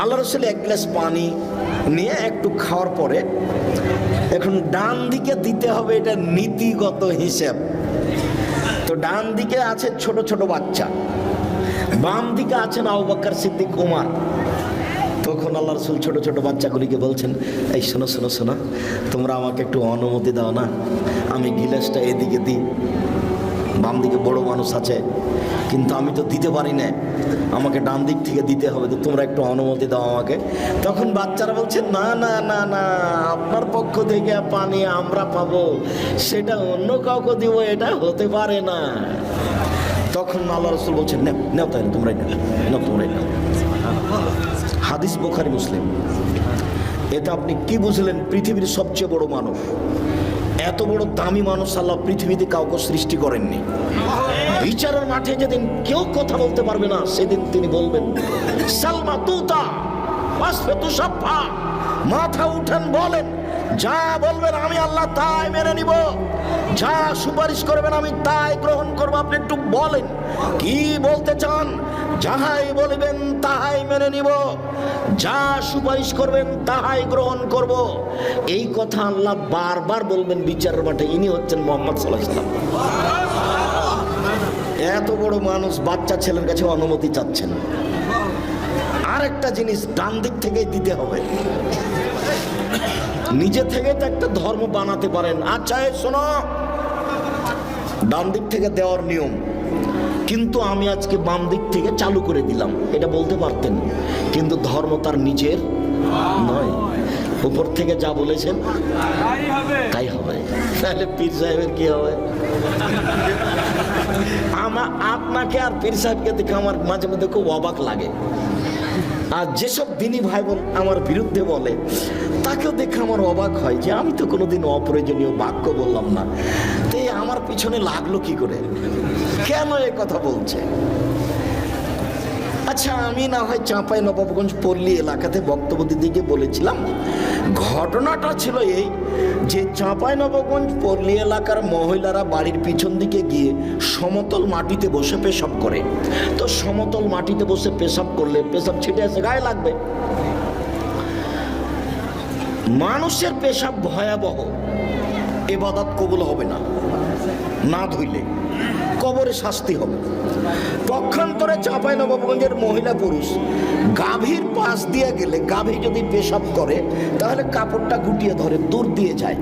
আল্লাহ রসুল এক গ্লাস পানি নিয়ে একটু খাওয়ার পরে এখন ডান দিকে দিতে হবে এটা নীতিগত হিসেব। তো ডান দিকে আছে ছোট ছোট বাচ্চা। বাম দিকে আছেন আবু বকর সিদ্দিক কুমার তখন আল্লাহ রসুল ছোট ছোট বাচ্চাগুলিকে বলছেন, এই শোনো শোনো শোনো, তোমরা আমাকে একটু অনুমতি দাও না। আমি গিলাসটা এদিকে দিই। বাম দিকে বড় মানুষ আছে। কিন্তু আমি তো দিতে পারি না। আমাকে ডান দিক থেকে দিতে হবে তো তোমরা একটু অনুমতি দাও আমাকে। তখন বাচ্চারা বলছে, না না না না, আপনার পক্ষ থেকে পানি আমরা পাবো। সেটা অন্য কাউকে দিব, এটা হতে পারে না। তখন আল্লাহ রসুল বলছেন নেও নেও তাহলে তোমরাই নেও তোমরাই নেও। হাদিস বোখারি, মুসলিম। এটা আপনি কি বুঝলেন? পৃথিবীর সবচেয়ে বড় মানুষ। এত বড় দামি মানুষ আল্লাহ পৃথিবীতে কাউকে সৃষ্টি করেননি। বিচারের মাঠে যেদিন কেউ কথা বলতে পারবে না, সেদিন তিনি বলবেন, সালমা তুতা মাথা উঠেন বলেন, যা বলবেন আমি আল্লাহ তাই মেনে নিব। যা সুপারিশ করবেন আমি তাই গ্রহণ করব। আপনি একটু বলেন, কি বলতে চান? যাহাই বলবেন তাহাই মেনে নিব। যা সুপারিশ করবেন তাহাই গ্রহণ করব। এই কথা আল্লাহ বারবার বলবেন বিচারের মাঠে। ইনি হচ্ছেন মোহাম্মদ সাল্লাহ এত বড় মানুষ বাচ্চা ছেলের কাছে অনুমতি চাচ্ছেন আরেকটা জিনিস ডান দিক থেকেই দিতে হবে। নিজে থেকে তো একটা ধর্ম বানাতে পারেন। আচ্ছা শোনো। ডান দিক থেকে দেওয়ার নিয়ম। কিন্তু আমি আজকে বাম দিক থেকে চালু করে দিলাম। এটা বলতে পারতেন। কিন্তু ধর্ম তার নিজের নয়। উপর থেকে যা বলেছেন তাই হবে। তাহলে পীর সাহেবের কি হবে? আমার আপনাকে আর পীর সাহেবকে দেখে আমার মাঝে মধ্যে খুব অবাক লাগে। আর যেসব দিনী ভাই বোন আমার বিরুদ্ধে বলে, তাকেও দেখে আমার অবাক হয় যে আমি তো কোনোদিন অপ্রয়োজনীয় বাক্য বললাম না। তো আমার পিছনে লাগল কি করে? কেন এ কথা বলছে? আচ্ছা আমি না হয় চাঁপাই নবাবগঞ্জ পল্লী এলাকাতে বক্তব্য দিতে গিয়ে বলেছিলাম, ঘটনাটা ছিল এই যে চাঁপাই নবাবগঞ্জ পল্লী এলাকার মহিলারা বাড়ির পিছন দিকে গিয়ে সমতল মাটিতে বসে পেশাব করে। তো সমতল মাটিতে বসে পেশাব করলে পেশাব ছিটে আসে গায়ে লাগবে। মানুষের পেশাব ভয়াবহ, এবাদত কবুল হবে না না ধুইলে। কবরে শাস্তি হবে। পক্ষান্তরে চাঁপাই নবাবগঞ্জের মহিলা পুরুষ, গাভীর পাশ দিয়ে গেলে গাভী যদি পেশাব করে, তাহলে কাপড়টা গুটিয়ে ধরে দূর দিয়ে যায়,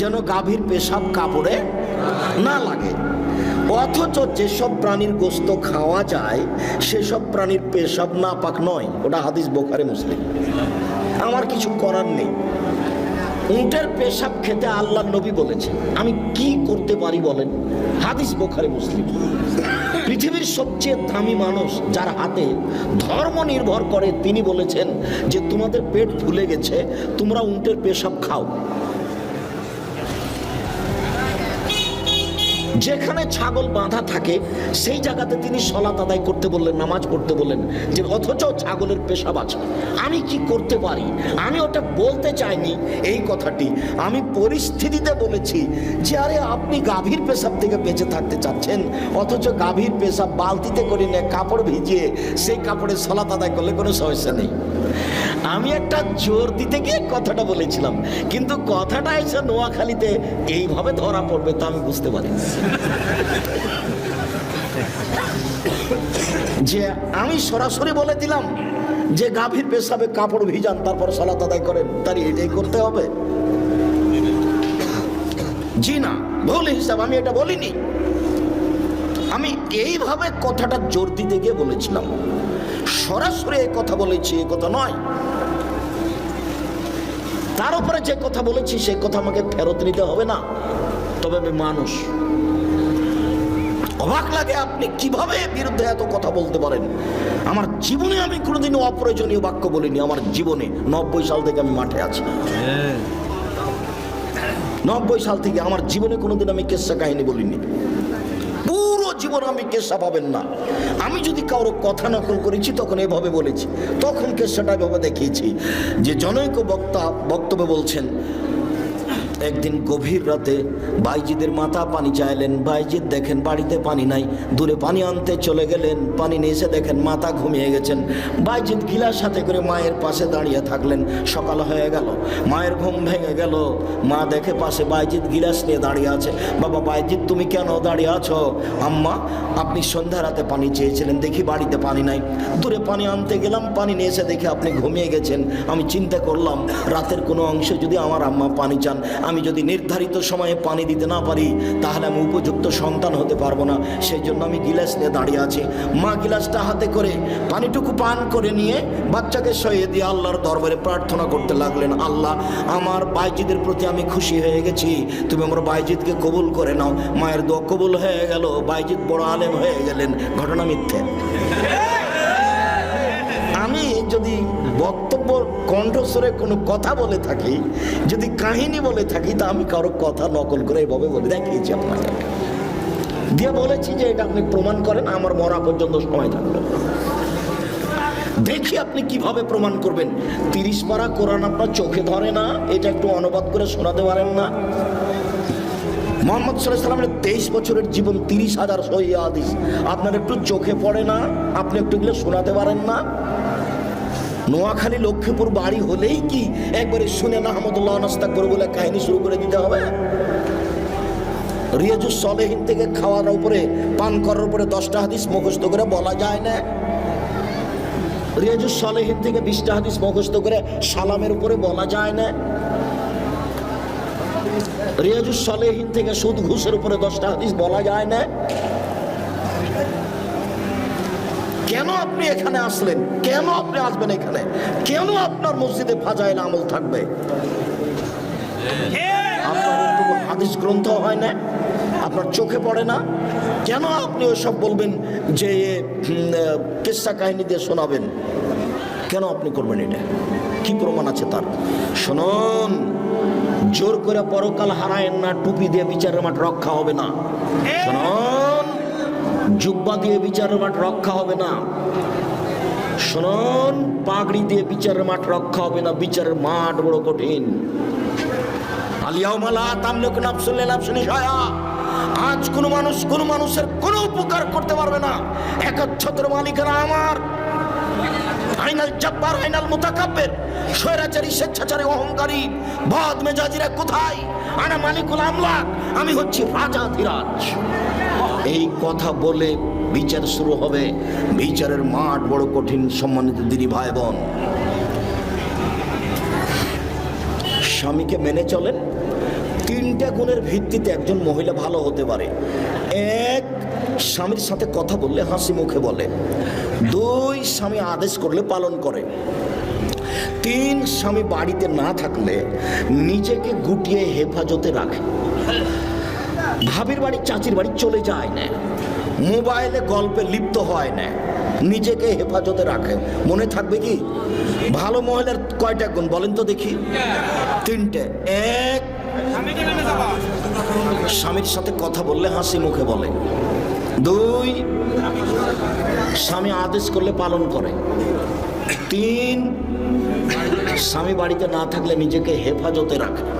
যেন গাভীর পেশাব কাপড়ে না লাগে। অথচ যেসব প্রাণীর গোস্ত খাওয়া যায়, সেসব প্রাণীর পেশাব না পাক নয়। ওটা হাদিস বোখারে, মুসলিম। আমার কিছু করার নেই। উটের পেশাব খেতে আল্লাহ নবী বলেছে আমি কি করতে পারি বলেন? হাদিস বোখারে মুসলিম। পৃথিবীর সবচেয়ে দামি মানুষ যার হাতে ধর্ম নির্ভর করে, তিনি বলেছেন যে তোমাদের পেট ফুলে গেছে, তোমরা উটের পেশাব খাও। যেখানে ছাগল বাঁধা থাকে, সেই জায়গাতে তিনি সলাত আদায় করতে বললেন, নামাজ পড়তে বললেন, যে অথচ ছাগলের পেশাব আছে। আমি কি করতে পারি? আমি ওটা বলতে চাইনি। এই কথাটি আমি পরিস্থিতিতে বলেছি যে, আরে আপনি গাভীর পেশাব থেকে বেঁচে থাকতে চাচ্ছেন, অথচ গাভীর পেশাব বালতিতে করে নিয়ে কাপড় ভিজিয়ে সেই কাপড়ে সলাত আদায় করলে কোনো সমস্যা নেই। আমি একটা জোর দিতে গিয়ে কথাটা বলেছিলাম, কিন্তু কথাটা এসে নোয়াখালীতে এইভাবে ধরা পড়বে তা আমি বুঝতে পারি যে আমি সরাসরি বলে দিলাম যে গাভীর পেশাবে কাপড় ভিজান, তারপর সালাত আদায় করেন তার এটাই করতে হবে। জি না, ভুল হিসাব, আমি এটা বলিনি। আমি এইভাবে কথাটা জোর দিতে গিয়ে বলেছিলাম। সরাসরি এই কথা বলেছি এই কথা নয়। তার উপরে যে কথা বলেছি সেই কথা আমাকে ফেরত নিতে হবে না। তবে আমি মানুষ। অবাক লাগে আপনি কীভাবে বিরুদ্ধে এত কথা বলতে পারেন? আমার জীবনে আমি কোনোদিন অপ্রয়োজনীয় বাক্য বলিনি আমার জীবনে। নব্বই সাল থেকে আমি মাঠে আছি। নব্বই সাল থেকে আমার জীবনে কোনোদিন আমি কেসা কাহিনী বলিনি। জীবন আমি কেসা পাবেন না। আমি যদি কারও কথা নকল করেছি, তখন এভাবে বলেছি। তখন কেসাটা এভাবে দেখিয়েছি। যে জনৈক বক্তা বক্তব্য বলছেন একদিন গভীর রাতে বাইজিদের মাথা পানি চাইলেন। বাইজিদ দেখেন বাড়িতে পানি নাই, দূরে পানি আনতে চলে গেলেন। পানি নিয়ে এসে দেখেন মাথা ঘুমিয়ে গেছেন। বাইজিদ গিলাস সাথে করে মায়ের পাশে দাঁড়িয়ে থাকলেন। সকাল হয়ে গেল, মায়ের ঘুম ভেঙে গেল। মা দেখে পাশে বাইজিদ গিলাস নিয়ে দাঁড়িয়ে আছে। বাবা, বাইজিদ, তুমি কেন দাঁড়িয়ে আছো? আম্মা, আপনি সন্ধ্যা রাতে পানি চেয়েছিলেন, দেখি বাড়িতে পানি নাই। দূরে পানি আনতে গেলাম, পানি নিয়ে এসে দেখে আপনি ঘুমিয়ে গেছেন। আমি চিন্তা করলাম, রাতের কোনো অংশে যদি আমার আম্মা পানি চান আমি যদি নির্ধারিত সময়ে পানি দিতে না পারি, তাহলে আমি উপযুক্ত সন্তান হতে পারব না। সেই জন্য আমি গিলাস নিয়ে দাঁড়িয়ে আছি। মা গিলাসটা হাতে করে পানিটুকু পান করে নিয়ে বাচ্চাকে সইয়ে দিয়ে আল্লাহর দরবারে প্রার্থনা করতে লাগলেন। আল্লাহ, আমার বাইজিদের প্রতি আমি খুশি হয়ে গেছি। তুমি আমার বাইজিদকে কবুল করে নাও। মায়ের দোয়া কবুল হয়ে গেল। বাইজিদ বড় আলেম হয়ে গেলেন। ঘটনা মিথ্যে। আমি যদি বক্তব্য কণ্ঠস্বরে কোনো কথা বলে থাকি, যদি কাহিনী বলে থাকি, তা আমি কারও কথা নকল করে এইভাবে বলে দেখিয়েছি আপনাকে। দিয়ে বলেছি যে এটা আপনি প্রমাণ করেন, আমার মরা পর্যন্ত সময় থাকবে দেখি আপনি কীভাবে প্রমাণ করবেন। তিরিশ পারা কোরআন আপনার চোখে ধরে না, এটা একটু অনুবাদ করে শোনাতে পারেন না? মোহাম্মদ সাল্লামের তেইশ বছরের জীবন তিরিশ হাজার হাদিস। আপনার একটু চোখে পড়ে না, আপনি একটু এগুলো শোনাতে পারেন না? নোয়াখালী লক্ষ্মীপুর বাড়ি হলেই কি? একবারে শুনে না আহমদুল্লাহ, নাস্তা করে বলে কাহিনী শুরু করে দিতে হবে। রিয়াজুস সলেহীন থেকে খাওয়ার উপরে, পান করার উপরে দশটা হাদিস মুখস্থ করে বলা যায় না। রিয়াজুস সলেহীন থেকে বিশটা হাদিস মুখস্থ করে সালামের উপরে বলা যায় না। রিয়াজুস সলেহীন থেকে সুদ ঘুষের উপরে দশটা হাদিস বলা যায় না। কেন আপনি এখানে আসলেন? কেন আপনি আসবেন এখানে? কেন আপনার মসজিদে ফাজাইল আমল থাকবে? আপনার হাদিস গ্রন্থ হয় না? আপনার চোখে পড়ে না? কেন আপনি ওসব বলবেন যে কেসা কাহিনী দিয়ে শোনাবেন? কেন আপনি করবেন এটা? কি প্রমাণ আছে তার? শুনুন জোর করে পরকাল হারায়েন না টুপি দিয়ে বিচারের মাঠ রক্ষা হবে না। শুনুন। জুব্বা দিয়ে বিচার মাঠ রক্ষা হবে না। শুনুন, পাগড়ি দিয়ে বিচারের মাঠ রক্ষা হবে না। বিচারের মাঠ বড় কঠিন। আলিয়াউমালা তামলিক নাফসুল নাফসুনি সয়া। আজ কোন মানুষ কোন মানুষের কোনো উপকার করতে পারবে না। একচ্ছত্র মালিকেরা আমার। আইনাল জব্বার, আইনাল মুতাকাব্বির। স্বৈরাচারী, স্বেচ্ছাচারী, অহংকারী বদ মেজাজিরা কোথায়? আনা মালিকুল আমলাক, আমি হচ্ছি রাজা ধীরাজ। এই কথা বলে বিচার শুরু হবে। বিচারের মাঠ বড় কঠিন, সম্মানিত দিদি ভাই বোন স্বামীকে মেনে চলেন। তিনটা গুণের ভিত্তিতে একজন মহিলা ভালো হতে পারে। এক, স্বামীর সাথে কথা বললে হাসি মুখে বলে। দুই, স্বামী আদেশ করলে পালন করে। তিন, স্বামী বাড়িতে না থাকলে নিজেকে গুটিয়ে হেফাজতে রাখে। ভাবির বাড়ি, চাচির বাড়ি চলে যায় না। মোবাইলে গল্পে লিপ্ত হয় না। নিজেকে হেফাজতে রাখে। মনে থাকবে কি? ভালো মহিলার কয়টা গুণ বলেন তো দেখি। তিনটে। এক। স্বামীর সাথে কথা বললে হাসি মুখে বলে। দুই। স্বামী আদেশ করলে পালন করে। তিন। স্বামী বাড়িতে না থাকলে নিজেকে হেফাজতে রাখে।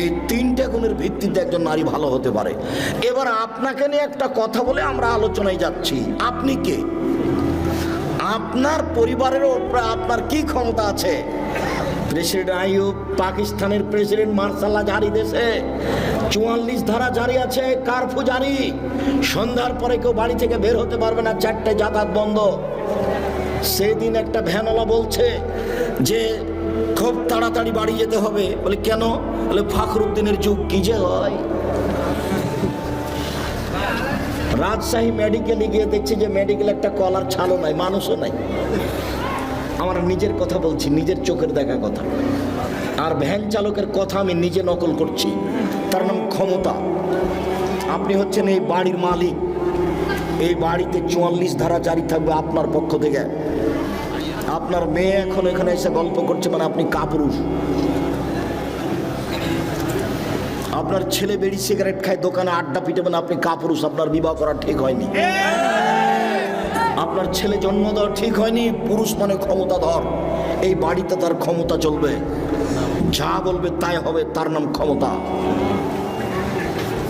এই তিনটা গুণের ভিত্তিতে একজন নারী ভালো হতে পারে। এবার আপনাকে নিয়ে একটা কথা বলে আমরা আলোচনায় যাচ্ছি। আপনি কে? আপনার পরিবারের উপরে আপনার কি ক্ষমতা আছে? প্রেসিডেন্ট আইয়ুব পাকিস্তানের প্রেসিডেন্ট মার্শাল্লাহ জারি দেশে। চুয়াল্লিশ ধারা জারি আছে, কারফু জারি। সন্ধ্যার পরে কেউ বাড়ি থেকে বের হতে পারবে না, চারটে যাতায়াত বন্ধ। সেদিন একটা ভ্যানওয়ালা বলছে যে খুব তাড়াতাড়ি বাড়ি যেতে হবে। বলে, কেন? বলে, ফাখরুদ্দিনের যুগ কি যে হয়? রাজশাহী মেডিকেলে গিয়ে দেখছি যে মেডিকেল একটা কলার ছালও নাই, মানুষও নাই। আমার নিজের কথা বলছি, নিজের চোখের দেখা কথা। আর ভ্যান চালকের কথা আমি নিজে নকল করছি। তার নাম ক্ষমতা। আপনি হচ্ছেন এই বাড়ির মালিক। এই বাড়িতে চুয়াল্লিশ ধারা জারি থাকবে আপনার পক্ষ থেকে। আপনার মেয়ে এখন এখানে এসে গল্প করছে মানে আপনি কাপুরুষ। আপনার ছেলে বেড়ি সিগারেট খায়, দোকানে আড্ডা পিটে মানে আপনি কাপুরুষ, আপনার বিবাহ করা ঠিক হয়নি। আপনার ছেলে জন্ম দেওয়া ঠিক হয়নি, পুরুষ মানে ক্ষমতাধর। এই বাড়িতে তার ক্ষমতা চলবে। যা বলবে তাই হবে, তার নাম ক্ষমতা।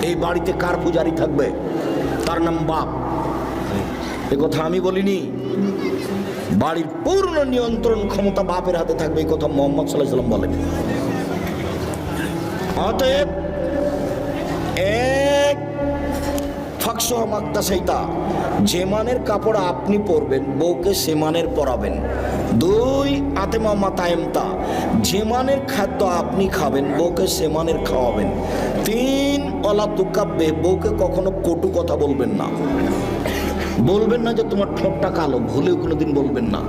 এই বাড়িতে কার পূজারি থাকবে? তার নাম বাপ। এ কথা আমি বলিনি। বাড়ির পূর্ণ নিয়ন্ত্রণ ক্ষমতা বাপের হাতে থাকবে, এই কথা মোহাম্মদ সাল্লাহ বলেন। অতএব এক ফাঁকসহ মাক্তা সেইতা, যে কাপড় আপনি পরবেন, বউকে সে মানের পরাবেন। দুই, আতেমা মাতায়েমতা যে মানের খাদ্য আপনি খাবেন, বউকে সে মানের খাওয়াবেন। তিন অলা তুকাব্বে বউকে কখনো কটু কথা বলবেন না। বলবেন না যে তোমার ঠোঁটটা কালো, ভুলেও কোনোদিন বলবেন না।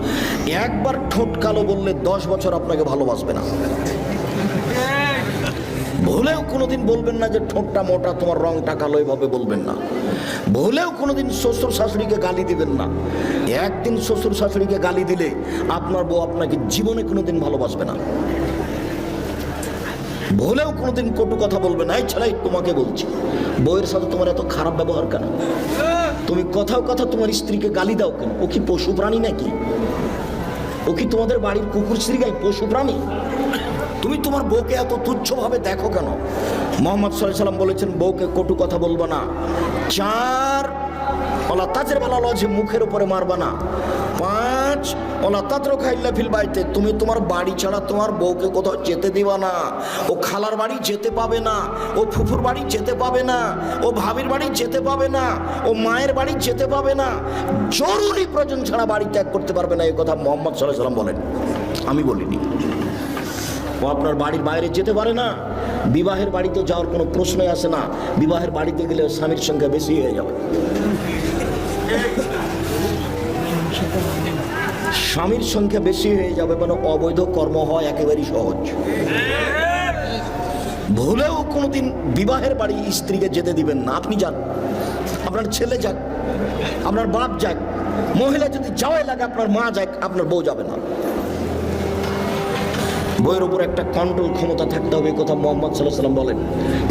একবার ঠোঁট কালো বললে দশ বছর আপনাকে ভালোবাসবে না। ভুলেও কোনোদিন বলবেন না যে ঠোঁটটা মোটা, তোমার রংটা কালো, এভাবে বলবেন না। ভুলেও কোনোদিন শ্বশুর শাশুড়িকে গালি দিবেন না। একদিন শ্বশুর শাশুড়িকে গালি দিলে আপনার বউ আপনাকে জীবনে কোনোদিন ভালোবাসবে না। ভুলেও কোনোদিন কটু কথা বলবে না। এই ছাড়াই তোমাকে বলছি, বউয়ের সাথে তোমার এত খারাপ ব্যবহার কেন? তুমি কথাও কথা তোমার স্ত্রীকে গালি দাও কেন? ও কি পশু প্রাণী নাকি? ও কি তোমাদের বাড়ির কুকুর শ্রীগাই পশু প্রাণী? তুমি তোমার বউকে এত তুচ্ছভাবে দেখো কেন? মোহাম্মদ সাল্লাম বলেছেন, বউকে কটু কথা বলব না। চার ওলা তাজের বেলা লজে মুখের উপরে মারবা না। পাঁচ, ওলা তাত্র খাইল্লা ফিল বাড়িতে তুমি তোমার বাড়ি ছাড়া তোমার বউকে কোথাও যেতে দিবা না। ও খালার বাড়ি যেতে পাবে না, ও ফুফুর বাড়ি যেতে পাবে না, ও ভাবির বাড়ি যেতে পাবে না, ও মায়ের বাড়ি যেতে পাবে না। জরুরি প্রয়োজন ছাড়া বাড়ি ত্যাগ করতে পারবে না, এই কথা মোহাম্মদ সাল্লাহ সাল্লাম বলেন। আমি বলিনি। ও আপনার বাড়ির বাইরে যেতে পারে না, বিবাহের বাড়িতে যাওয়ার কোনো প্রশ্নই আসে না, বিবাহের বাড়িতে গেলে স্বামীর সংখ্যা বেশি হয়ে যাবে। স্বামীর সংখ্যা বেশি হয়ে যাবে মানে অবৈধ কর্ম হয় একেবারেই সহজ। ভুলেও কোনোদিন বিবাহের বাড়ি স্ত্রীকে যেতে দিবেন না। আপনি যান। আপনার ছেলে যাক, আপনার বাপ যাক, মহিলা যদি যাওয়াই লাগে, আপনার মা যাক, আপনার বউ যাবে না। বইয়ের উপর একটা কন্ট্রোল ক্ষমতা থাকতে হবে কথা মোহাম্মদ সাল্লাহ সাল্লাম বলেন।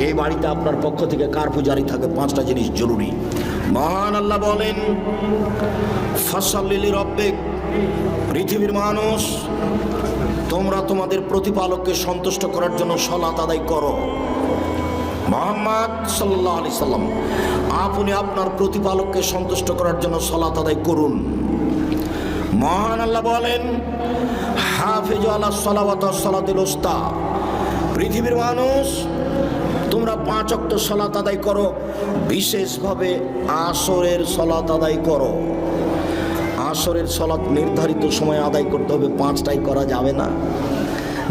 এই বাড়িতে আপনার পক্ষ থেকে কার পূজারি থাকে পাঁচটা জিনিস জরুরি। মহান আল্লাহ বলেন ফসলিলি রব্বেক, পৃথিবীর মানুষ, তোমরা তোমাদের প্রতিপালককে সন্তুষ্ট করার জন্য সলাত আদায় করো। মোহাম্মদ সাল্লাহ আলি সাল্লাম, আপনি আপনার প্রতিপালককে সন্তুষ্ট করার জন্য সলাত আদায় করুন। মহান আল্লাহ বলেন, হাফিজ আল্লাহ সালাওয়াত সালাতুল পৃথিবীর মানুষ তোমরা পাঁচ অক্ট সলাত আদায় করো বিশেষভাবে আসরের সলাত আদায় করো। আসরের সলাত নির্ধারিত সময় আদায় করতে হবে পাঁচটাই করা যাবে না।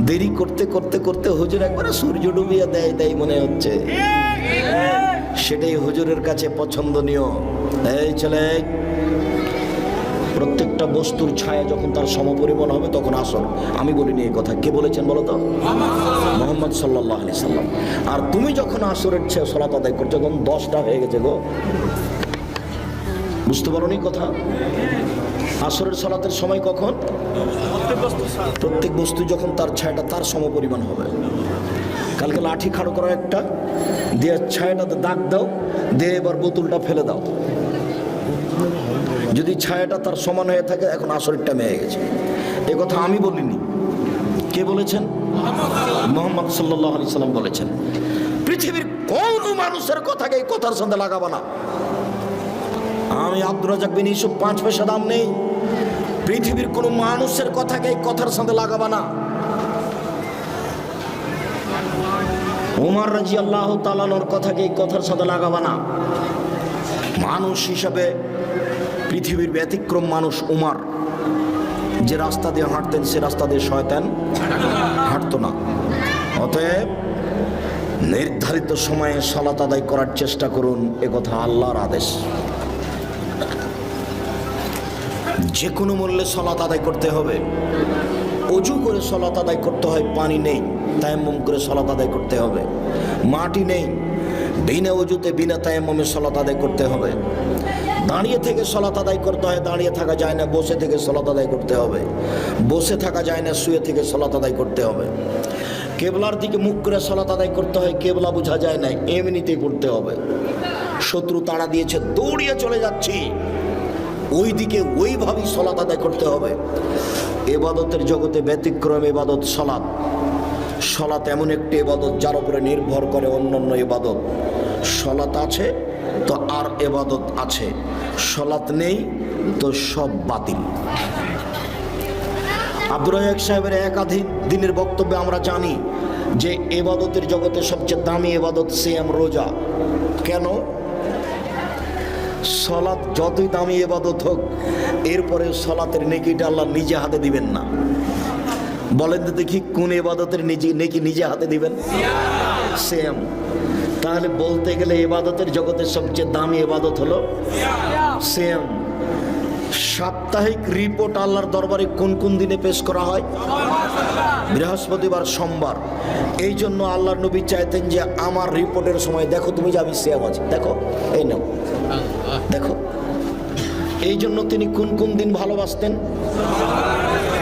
দেরি করতে করতে করতে হুজুর একবারে সূর্য ডুবিয়ে দেয় দেয় মনে হচ্ছে। সেটাই হুজুরের কাছে পছন্দনীয়। এই ছেলে প্রত্যেকটা বস্তুর ছায়া যখন তার সমপরিমাণ হবে, তখন আসর আমি বলিনি এই কথা। কে বলেছেন বলো তো? মোহাম্মদ সাল্লাহ আলি সাল্লাম। আর তুমি যখন আসরের ছে সলাত আদায় করছ, তখন দশটা হয়ে গেছে গো। বুঝতে পারো কথা? আসরের সলাতের সময় কখন? প্রত্যেক বস্তু যখন তার ছায়াটা তার সমপরিমাণ হবে। কালকে লাঠি খাড়ো করা একটা, দিয়ে ছায়াটাতে দাগ দাও, দিয়ে এবার বোতলটা ফেলে দাও। যদি ছায়াটা তার সমান হয়ে থাকে, এখন আসরের হয়ে গেছে। এ কথা আমি বলিনি। কে বলেছেন? মোহাম্মদ সাল্লাহ আলি সাল্লাম বলেছেন, পৃথিবীর কোন মানুষের কথাকে এই কথার সাথে লাগাবো না। আমি আব্দুর রাজাক বিন ইসুফ পাঁচ পয়সা দাম নেই। পৃথিবীর কোন মানুষের কথাকে এই কথার সাথে লাগাবা না। উমার রাজি আল্লাহ তালানোর কথাকে এই কথার সাথে লাগাবা না। মানুষ হিসাবে পৃথিবীর ব্যতিক্রম মানুষ উমার। যে রাস্তা দিয়ে হাঁটতেন, সে রাস্তা দিয়ে শয়তান হাঁটতো না। অতএব নির্ধারিত সময়ে সলাত আদায় করার চেষ্টা করুন কথা আল্লাহর আদেশ। যে কোনো মূল্যে সলাত আদায় করতে হবে। অজু করে সলাত আদায় করতে হয়, পানি নেই, তায়াম্মম করে সলাত আদায় করতে হবে। মাটি নেই, বিনা অজুতে, বিনা তায়াম্মমে সলাত আদায় করতে হবে। দাঁড়িয়ে থেকে সলাত আদায় করতে হয়, দাঁড়িয়ে থাকা যায় না, বসে থেকে সলাত আদায় করতে হবে। বসে থাকা যায় না, শুয়ে থেকে সলাত আদায় করতে হবে। কেবলার দিকে মুখ করে সলাত আদায় করতে হয়, কেবলা বোঝা যায় না, এমনিতেই করতে হবে। শত্রু তাড়া দিয়েছে, দৌড়িয়ে চলে যাচ্ছি। ওই দিকে ওইভাবেই সলাত আদায় করতে হবে। এবাদতের জগতে ব্যতিক্রম এবাদত সলাৎ সলাৎ এমন একটি এবাদত যার উপরে নির্ভর করে অন্যান্য এবাদত। সলাৎ আছে তো আর এবাদত আছে। সলাৎ নেই, তো সব বাতিল। আব্দুর রাজাক সাহেবের একাধিক দিনের বক্তব্যে আমরা জানি যে এবাদতের জগতে সবচেয়ে দামি এবাদত সিয়াম, রোজা। কেন? সলাৎ যতই দামি এবাদত হোক, এরপরে সলাতের নেকিটা আল্লাহ নিজে হাতে দিবেন না। বলেন তো দেখি কোন এবাদতের নিজে নেকি নিজে হাতে দিবেন? সেম তাহলে বলতে গেলে এবাদতের জগতের সবচেয়ে দামি এবাদত হলো সেম সাপ্তাহিক রিপোর্ট আল্লাহর দরবারে কোন কোন দিনে পেশ করা হয়? বৃহস্পতিবার, সোমবার। এই জন্য আল্লাহর নবী চাইতেন যে আমার রিপোর্টের সময় দেখো তুমি যাবি সেম আছি। দেখো, এই নাও। দেখো। এই জন্য তিনি কোন কোন দিন ভালোবাসতেন?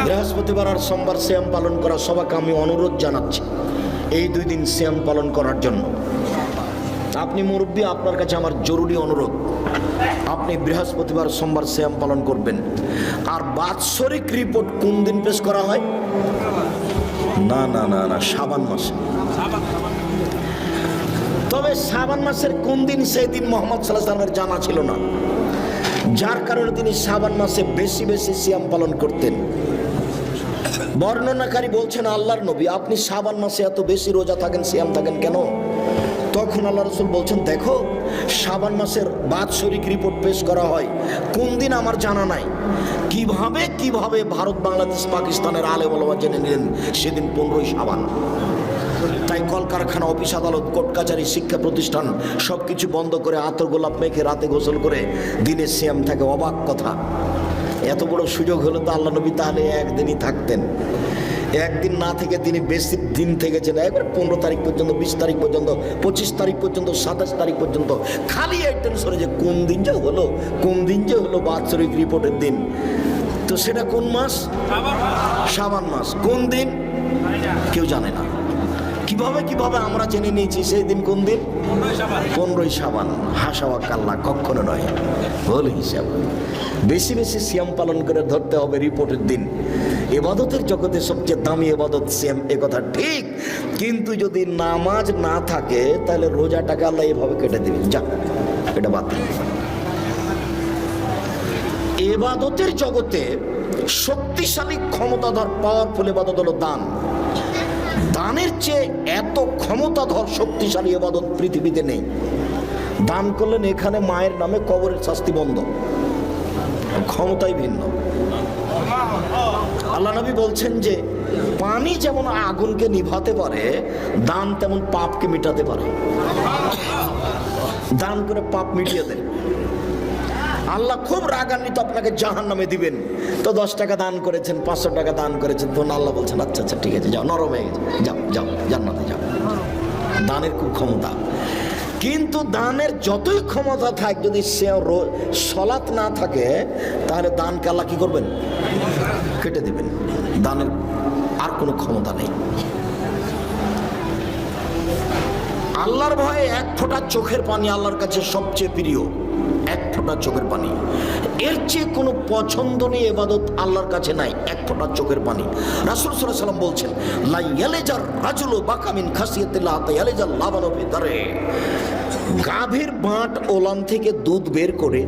বৃহস্পতিবার আর সোমবার শ্যাম পালন করা সবাইকে আমি অনুরোধ জানাচ্ছি। এই দুই দিন শ্যাম পালন করার জন্য। আপনি মুরব্বী, আপনার কাছে আমার জরুরি অনুরোধ। আপনি বৃহস্পতিবার সোমবার শ্যাম পালন করবেন। আর বাৎসরিক রিপোর্ট কোন দিন পেশ করা হয়? না না না না, সাবান মাসে। তবে সাবান মাসের কোন দিন সেই দিন মোহাম্মদ সাল্লাহ সাল্লামের জানা ছিল না। যার কারণে তিনি সাবান মাসে বেশি বেশি সিয়াম পালন করতেন। বর্ণনাকারী বলছেন, আল্লাহর নবী, আপনি সাবান মাসে এত বেশি রোজা থাকেন, সিয়াম থাকেন কেন? তখন আল্লাহ রসুল বলছেন, দেখো সাবান মাসের বাৎসরিক রিপোর্ট পেশ করা হয়। কোন দিন আমার জানা নাই। কীভাবে কীভাবে ভারত, বাংলাদেশ, পাকিস্তানের আলে বলবা জেনে নিলেন সেদিন পনেরোই সাবান তাই কলকারখানা, অফিস আদালত, কোর্ট কাছারি শিক্ষা প্রতিষ্ঠান সব কিছু বন্ধ করে আতর গোলাপ মেখে রাতে গোসল করে দিনে শ্যাম থাকে অবাক কথা। এত বড় সুযোগ হলো তো আল্লাহ নবী তাহলে একদিনই থাকতেন। একদিন না থেকে তিনি বেশি দিন থেকেছেন। একবার পনেরো তারিখ পর্যন্ত বিশ তারিখ পর্যন্ত পঁচিশ তারিখ পর্যন্ত সাতাশ তারিখ পর্যন্ত খালি এক টেনশনে যে কোন দিন যে হলো কোন দিন যে হলো বাৎসরিক রিপোর্টের দিন। তো সেটা কোন মাস? সাবান মাস। কোন দিন? কেউ জানে না। কীভাবে কীভাবে আমরা জেনে নিয়েছি সেই দিন কোন দিন? পনেরোই সাবান। হাসাওয়া কাল্লা কখনো নয়। ভুল হিসাব। বেশি বেশি সিয়াম পালন করে ধরতে হবে রিপোর্টের দিন। এবাদতের জগতে সবচেয়ে দামি এবাদত সিয়াম, এ কথা ঠিক। কিন্তু যদি নামাজ না থাকে, তাহলে রোজাটাকে আল্লাহ এভাবে কেটে দিবেন। যা, এটা বাতিল এবাদতের জগতে শক্তিশালী ক্ষমতাধর পাওয়ারফুল এবাদত হলো দান। দানের চেয়ে এত ক্ষমতাধর, শক্তিশালী এবাদত পৃথিবীতে নেই। দান করলেন এখানে মায়ের নামে কবরের শাস্তি বন্ধ। ক্ষমতাই ভিন্ন। আল্লাহ নবী বলছেন যে, পানি যেমন আগুনকে নিভাতে পারে, দান তেমন পাপকে মিটাতে পারে। দান করে পাপ মিটিয়ে দেন আল্লাহ খুব রাগান্বিত আপনাকে জাহান নামে দিবেন। তো দশ টাকা দান করেছেন, পাঁচশো টাকা দান করেছেন তখন আল্লাহ বলছেন আচ্ছা আচ্ছা ঠিক আছে, যাও, নরম হয়ে গেছে, যাও যাও, জান্নাতে যাও। দানের খুব ক্ষমতা। কিন্তু দানের যতই ক্ষমতা থাক, যদি সে সলাৎ না থাকে, তাহলে দানকে আল্লাহ কী করবেন? কেটে দিবেন। দানের আর কোনো ক্ষমতা নেই। আল্লাহর ভয়ে এক ফোঁটা চোখের পানি আল্লাহর কাছে সবচেয়ে প্রিয়। ফোঁটা চোখের পানি। এর চেয়ে কোনো পছন্দ নেই এবাদত আল্লাহর কাছে নাই, এক ফোঁটা চোখের পানি। রাসুল সাল্লাম বলছেন রাজুলো বাকামিন খাসিয়াতিল্লাহ ভিতরে গাভীর বাঁট ওলান থেকে দুধ বের করে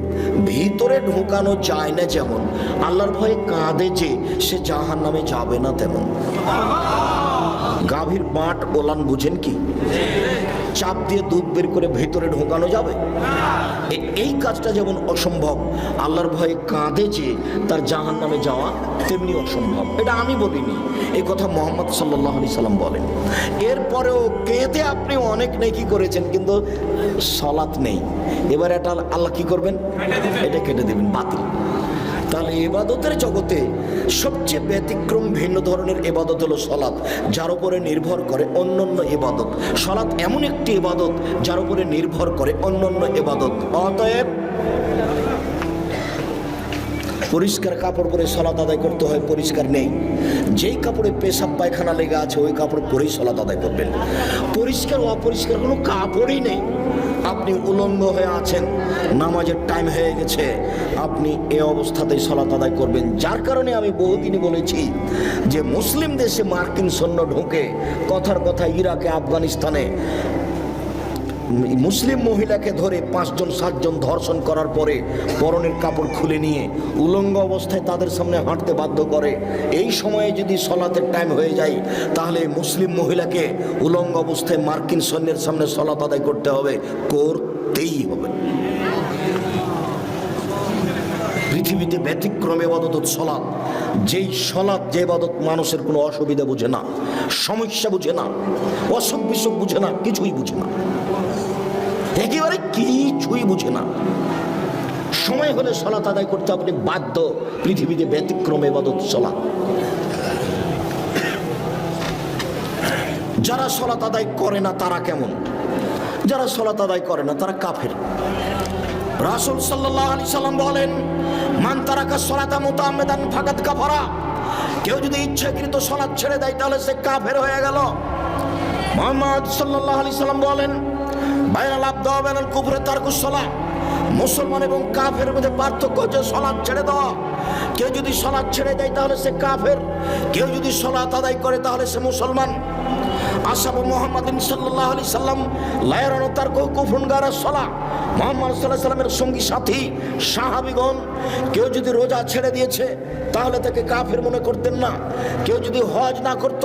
ভিতরে ঢোকানো যায় না যেমন, আল্লাহর ভয়ে কাঁদে যে সে জাহান নামে যাবে না তেমন। গাভীর বাঁট ওলান বুঝেন কি? চাপ দিয়ে দুধ বের করে ভেতরে ঢোকানো যাবে। এই কাজটা যেমন অসম্ভব, আল্লাহর ভয়ে কাঁদে যে তার জাহান নামে যাওয়া তেমনি অসম্ভব। এটা আমি বলিনি, এই কথা মোহাম্মদ সাল্লাহ আলি সাল্লাম বলেন। এরপরেও কেঁদে আপনি অনেক নেকি করেছেন, কিন্তু সলাৎ নেই। এবার এটা আল্লাহ কি করবেন? এটা কেটে দেবেন, বাতিল। তাহলে এবাদতের জগতে সবচেয়ে ব্যতিক্রম ভিন্ন ধরনের এবাদত হলো সলাৎ যার উপরে নির্ভর করে অন্যান্য এবাদত সলাৎ এমন একটি এবাদত যার উপরে নির্ভর করে অন্যান্য এবাদত অতএব পরিষ্কার কাপড় পরে সলাত আদায় করতে হয়, পরিষ্কার নেই। যেই কাপড়ে পেশাব, পায়খানা লেগে আছে, ওই কাপড় পরেই সলাত আদায় করবেন। পরিষ্কার অপরিষ্কার কোনো কাপড়ই নেই। আপনি উলঙ্গ হয়ে আছেন, নামাজের টাইম হয়ে গেছে, আপনি এ অবস্থাতেই সলাত আদায় করবেন। যার কারণে আমি বহুদিনই বলেছি যে মুসলিম দেশে মার্কিন সৈন্য ঢুকে কথার কথা ইরাকে, আফগানিস্তানে মুসলিম মহিলাকে ধরে পাঁচজন, সাতজন ধর্ষণ করার পরে পরনের কাপড় খুলে নিয়ে উলঙ্গ অবস্থায় তাদের সামনে হাঁটতে বাধ্য করে। এই সময়ে যদি সলাতের টাইম হয়ে যায়, তাহলে মুসলিম মহিলাকে উলঙ্গ অবস্থায় মার্কিন সৈন্যের সামনে সলাত আদায় করতে হবে। করতেই হবে। পৃথিবীতে ব্যতিক্রমে এবাদত সলাৎ। যেই সলাৎ, যে এবাদত মানুষের কোনো অসুবিধা বুঝে না, সমস্যা বুঝে না, অসুখ বিসুখ বুঝে না, কিছুই বুঝে না। একেবারে কিছুই বুঝে না। সময় হলে সলাত আদায় করতে আপনি বাধ্য পৃথিবীতে ব্যতিক্রমে এবাদত সলাৎ। যারা সলাত আদায় করে না, তারা কেমন? যারা সলাত আদায় করে না, তারা কাফের। রাসুল সাল্লাহ আলি সাল্লাম বলেন মান তারাকা সলাতা মোতামেদান ফাকাত কাফারা। কেউ যদি ইচ্ছাকৃত সলাৎ ছেড়ে দেয়, তাহলে সে কাফের হয়ে গেল। মোহাম্মদ সাল্লাহ আলি সাল্লাম বলেন বাইরাল আব্দা বেনাল কুফরে তার কুসলা মুসলমান এবং কাফের মধ্যে পার্থক্য হচ্ছে সলাৎ ছেড়ে দেওয়া। কেউ যদি সলাৎ ছেড়ে দেয়, তাহলে সে কাফের। কেউ যদি সলাৎ আদায় করে, তাহলে সে মুসলমান। আসাবু মোহাম্মদিন সাল্লাহ আলি সাল্লাম লায়রানো তার কুফুন গারা সলা। মোহাম্মদ সাল্লাহ সাল্লামের সঙ্গী সাথী, সাহাবিগণ, কেউ যদি রোজা ছেড়ে দিয়েছে, তাহলে তাকে কাফের মনে করতেন না। কেউ যদি হজ না করত,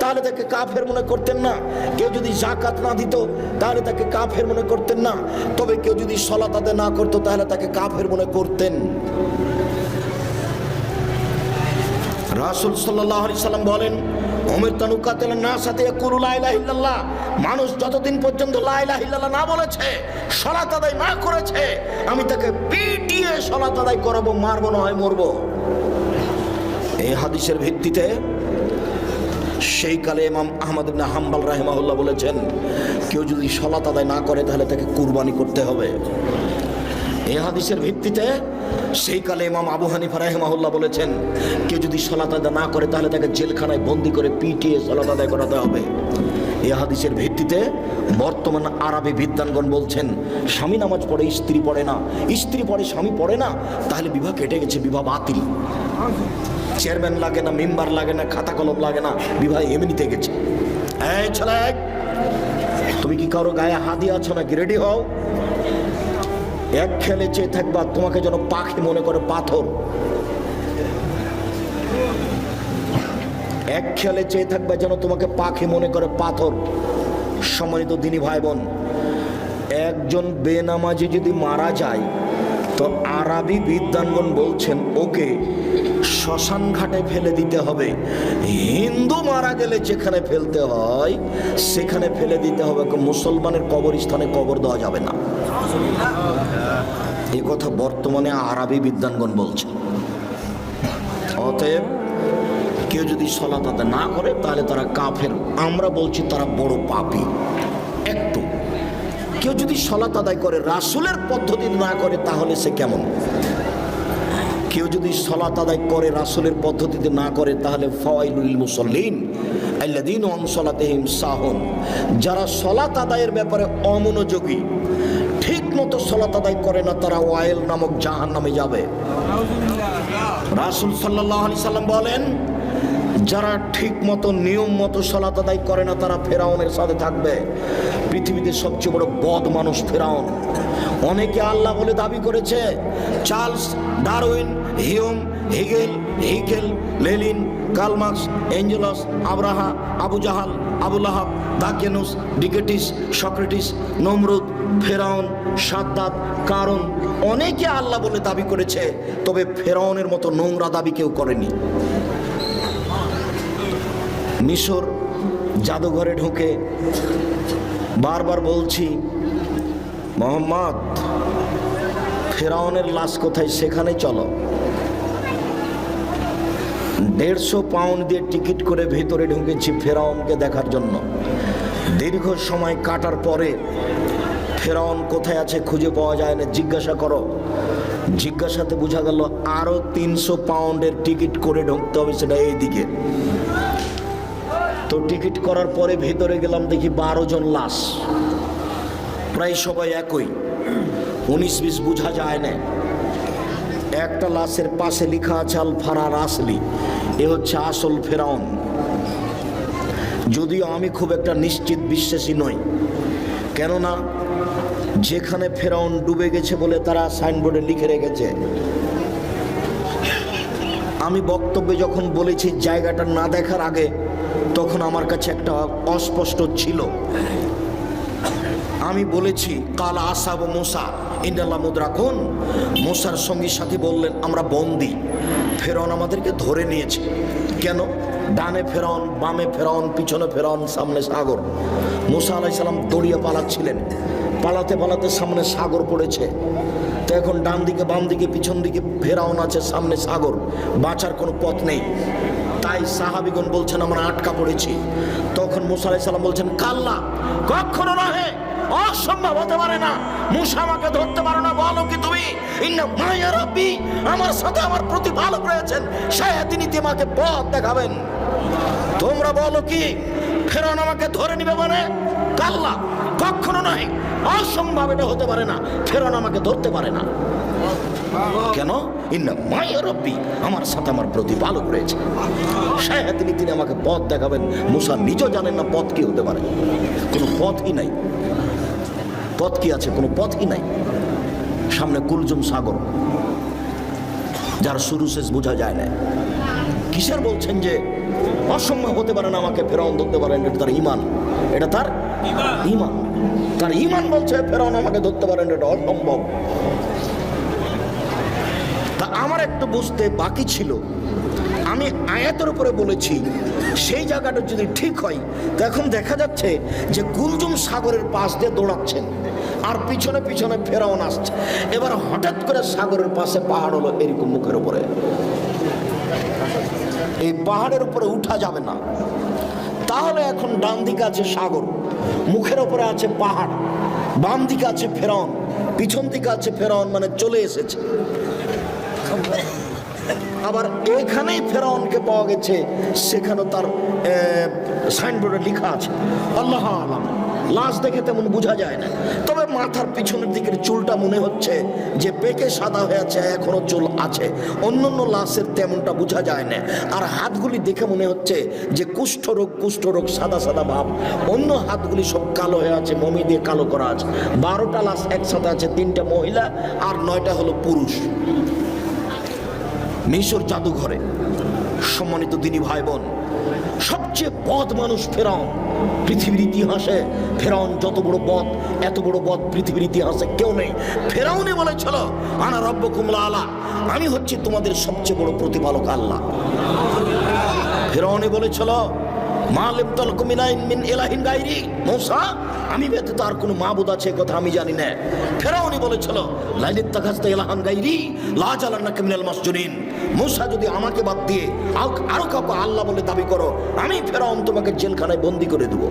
তাহলে তাকে কাফের মনে করতেন না। কেউ যদি জাকাত না দিত, তাহলে তাকে কাফের মনে করতেন না। তবে কেউ যদি সলাত তাদের না করতো, তাহলে তাকে কাফের মনে করতেন। রাসুল সাল্লাহ সাল্লাম বলেন অমির তানুকাতের না সাথে কুরু লাইলাহিল্লাহ মানুষ যতদিন পর্যন্ত লাইলাহিল্লাহ না বলেছে, সলাত আদায় না করেছে, আমি তাকে পিটিয়ে সলাত আদায় করাবো, মারবো, না হয় মরবো। এই হাদিসের ভিত্তিতে সেই কালে ইমাম আহমদ ইবনে হাম্বাল রাহিমাহুল্লাহ বলেছেন, কেউ যদি সলাত আদায় না করে তাহলে তাকে কুরবানি করতে হবে। এই হাদিসের ভিত্তিতে সেই কালে ইমাম আবু হানিফা রাহিমাহুল্লাহ বলেছেন কেউ যদি সলাত আদায় না করে তাহলে তাকে জেলখানায় বন্দি করে পিটিয়ে সলাত আদায় করাতে হবে। এই হাদিসের ভিত্তিতে বর্তমান আরবি বিদ্যানগণ বলছেন, স্বামী নামাজ পড়ে, স্ত্রী পড়ে না। স্ত্রী পড়ে, স্বামী পড়ে না, তাহলে বিবাহ কেটে গেছে, বিবাহ বাতিল। চেয়ারম্যান লাগে না, মেম্বার লাগে না, খাতা কলম লাগে না, বিবাহ এমনিতে গেছে। তুমি কি কারও গায়ে হাতি আছো নাকি? রেডি হও। এক খেলে চেয়ে থাকবা তোমাকে যেন পাখি মনে করে পাথর। এক খেলে চেয়ে থাকবা যেন তোমাকে পাখি মনে করে পাথর। সম্মানিত দিনী ভাই বোন একজন বেনামাজি যদি মারা যায়, তো আরবি বিদ্যাঙ্গন বলছেন, ওকে শ্মশান ঘাটে ফেলে দিতে হবে। হিন্দু মারা গেলে যেখানে ফেলতে হয়, সেখানে ফেলে দিতে হবে। মুসলমানের কবরস্থানে কবর দেওয়া যাবে না। এই কথা বর্তমানে আরবি বিদ্যানগণ বলছে। অতএব কেউ যদি সলাত আদায় না করে, তাহলে তারা কাফের। আমরা বলছি তারা বড় পাপী। একটু কেউ যদি সলাত আদায় করে, রাসুলের পদ্ধতি না করে, তাহলে সে কেমন? কেউ যদি সলাত আদায় করে, রাসুলের পদ্ধতিতে না করে, তাহলে ফওয়াইলুল মুসল্লিন আল্লাদিন সলাতেহিম সাহন। যারা সলাত আদায়ের ব্যাপারে অমনোযোগী ঠিক মতো সলাত আদায় করে না, তারা ওয়াইল নামক জাহান নামে যাবে। রাসুল সাল্লাহ আলি সাল্লাম বলেন যারা ঠিক মতো, নিয়ম মতো সলাত আদায় করে না, তারা ফেরাউনের সাথে থাকবে। পৃথিবীতে সবচেয়ে বড় বদ মানুষ ফেরাউন। অনেকে আল্লাহ বলে দাবি করেছে, Charles Darwin, Hume, Hegel Hegel Lenin Karl Marx Engels, Abraha, Abu Jahl Abul আহাব দাকেনুস ডিকেটিস, সক্রেটিস, নমরুদ, ফেরাউন, সাদ্দাত কারণ অনেকে আল্লাহ বলে দাবি করেছে, তবে ফেরাউনের মতো নোংরা দাবি কেউ করেনি। মিশর জাদুঘরে ঢুকে বারবার বলছি, মোহাম্মদ, ফেরাউনের লাশ কোথায়? সেখানে চলো। দেড়শো পাউন্ড দিয়ে টিকিট করে ভেতরে ঢুকেছি ফেরাউনকে দেখার জন্য। দীর্ঘ সময় কাটার পরে ফেরাউন কোথায় আছে খুঁজে পাওয়া যায় না। জিজ্ঞাসা করো। জিজ্ঞাসাতে বোঝা গেল আরও তিনশো পাউন্ডের টিকিট করে ঢুকতে হবে সেটা এইদিকে। তো টিকিট করার পরে ভেতরে গেলাম দেখি বারো জন লাশ। প্রায় সবাই একই। উনিশ বিশ বোঝা যায় না। একটা লাশের পাশে লেখা আছে আল ফারার আসলি এ হচ্ছে আসল ফেরাউন। যদিও আমি খুব একটা নিশ্চিত বিশ্বাসী নই। কেননা, যেখানে ফেরাউন ডুবে গেছে বলে তারা সাইনবোর্ডে লিখে রেখেছে। আমি বক্তব্যে যখন বলেছি, জায়গাটা না দেখার আগে তখন আমার কাছে একটা অস্পষ্ট ছিল। আমি বলেছি, কাল আসাব মোসা ইন্দাল্লা মুদ্রাকুন মোসার সঙ্গী সাথী বললেন, আমরা বন্দি। ফেরন আমাদেরকে ধরে নিয়েছে। কেন? ডানে ফেরন বামে ফেরন পিছনে ফেরন সামনে সাগর। মোসা আলাইসাল্লাম দড়িয়ে পালাচ্ছিলেন। পালাতে পালাতে সামনে সাগর পড়েছে। তো এখন ডান দিকে, বাম দিকে, পিছন দিকে ফেরাউন আছে, সামনে সাগর। বাঁচার কোনো পথ নেই। তাই সাহাবিগণ বলছেন, আমরা আটকা পড়েছি। তখন মুসা আলাইহিস সালাম বলছেন, কাল্লা, কখনো নহে অসম্ভব হতে পারে না। মুসা আমাকে ধরতে পারো না, বলো কি তুমি? রব্বি, আমার সাথে আমার প্রতিপালক রয়েছেন, সে তিনি তোমাকে পথ দেখাবেন। তোমরা বলো কি, ফেরাউন আমাকে ধরে নিবে মানে কাল্লা, কখনো নয় অসম্ভব এটা হতে পারে না, ফেরাউন আমাকে ধরতে পারে না। কেন? ইন্না মায়া রব্বি আমার সাথে আমার প্রতিপালক রয়েছে। তিনি তিনি আমাকে পথ দেখাবেন। মুসা নিজেও জানেন না পথ কি হতে পারে। কোনো পথই নাই। পথ কি আছে? কোনো পথই নাই। সামনে কুলজুম সাগর। যার শুরু শেষ বোঝা যায় না। কিসের বলছেন যে অসম্ভব হতে পারে না আমাকে? ফেরাউন ধরতে পারেন এটা তার ইমান এটা তার ইমান তার ইমান বলছে ফেরাউন আমাকে ধরতে পারেন এটা অসম্ভব। তা আমার একটু বুঝতে বাকি ছিল। আমি আয়াতের উপরে বলেছি, সেই জায়গাটা যদি ঠিক হয়, তো এখন দেখা যাচ্ছে যে গুলজুম সাগরের পাশ দিয়ে দৌড়াচ্ছেন আর পিছনে পিছনে ফেরাউন আসছে। এবার হঠাৎ করে সাগরের পাশে পাহাড় হলো এরকম মুখের উপরে। এই পাহাড়ের উপরে উঠা যাবে না। তাহলে এখন ডান দিকে আছে সাগর, মুখের উপরে আছে পাহাড়, বাম দিকে আছে ফেরাউন, পিছন দিকে আছে ফেরাউন মানে চলে এসেছে। আবার এখানেই ফেরাউনকে পাওয়া গেছে সেখানে তার সাইনবোর্ডে লেখা আছে, আল্লাহ আলাম। লাশ দেখে তেমন বোঝা যায় না। তবে মাথার পিছনের দিকের চুলটা মনে হচ্ছে যে পেকে সাদা হয়ে আছে, এখনও চুল আছে। অন্য অন্য লাশের তেমনটা বোঝা যায় না। আর হাতগুলি দেখে মনে হচ্ছে যে কুষ্ঠরোগ কুষ্ঠরোগ সাদা সাদা ভাব। অন্য হাতগুলি সব কালো হয়ে আছে, মমি দিয়ে কালো করা আছে। বারোটা লাশ একসাথে আছে, তিনটা মহিলা আর নয়টা হলো পুরুষ। মিশর জাদুঘরে সম্মানিত দিনী ভাই বোন সবচেয়ে পথ মানুষ ফেরাউন। পৃথিবীর ইতিহাসে ফেরাউন যত বড় পথ এত বড় পথ পৃথিবীর ইতিহাসে কেউ নেই। ফেরাউনে বলেছিল, আনা রব্য কুমলা আলা আমি হচ্ছি তোমাদের সবচেয়ে বড় প্রতিপালক আল্লাহ। ফেরাউনে বলেছিল আমি ব্যতীত আর কোনো আছে কথা আমি জানি না। ফেরাউনি বলেছিল মৌসা যদি আমাকে বাদ দিয়ে কাউকে আল্লাহ বলে দাবি করো, আমি ফেরাউন তোমাকে জেলখানায় বন্দি করে দেবো।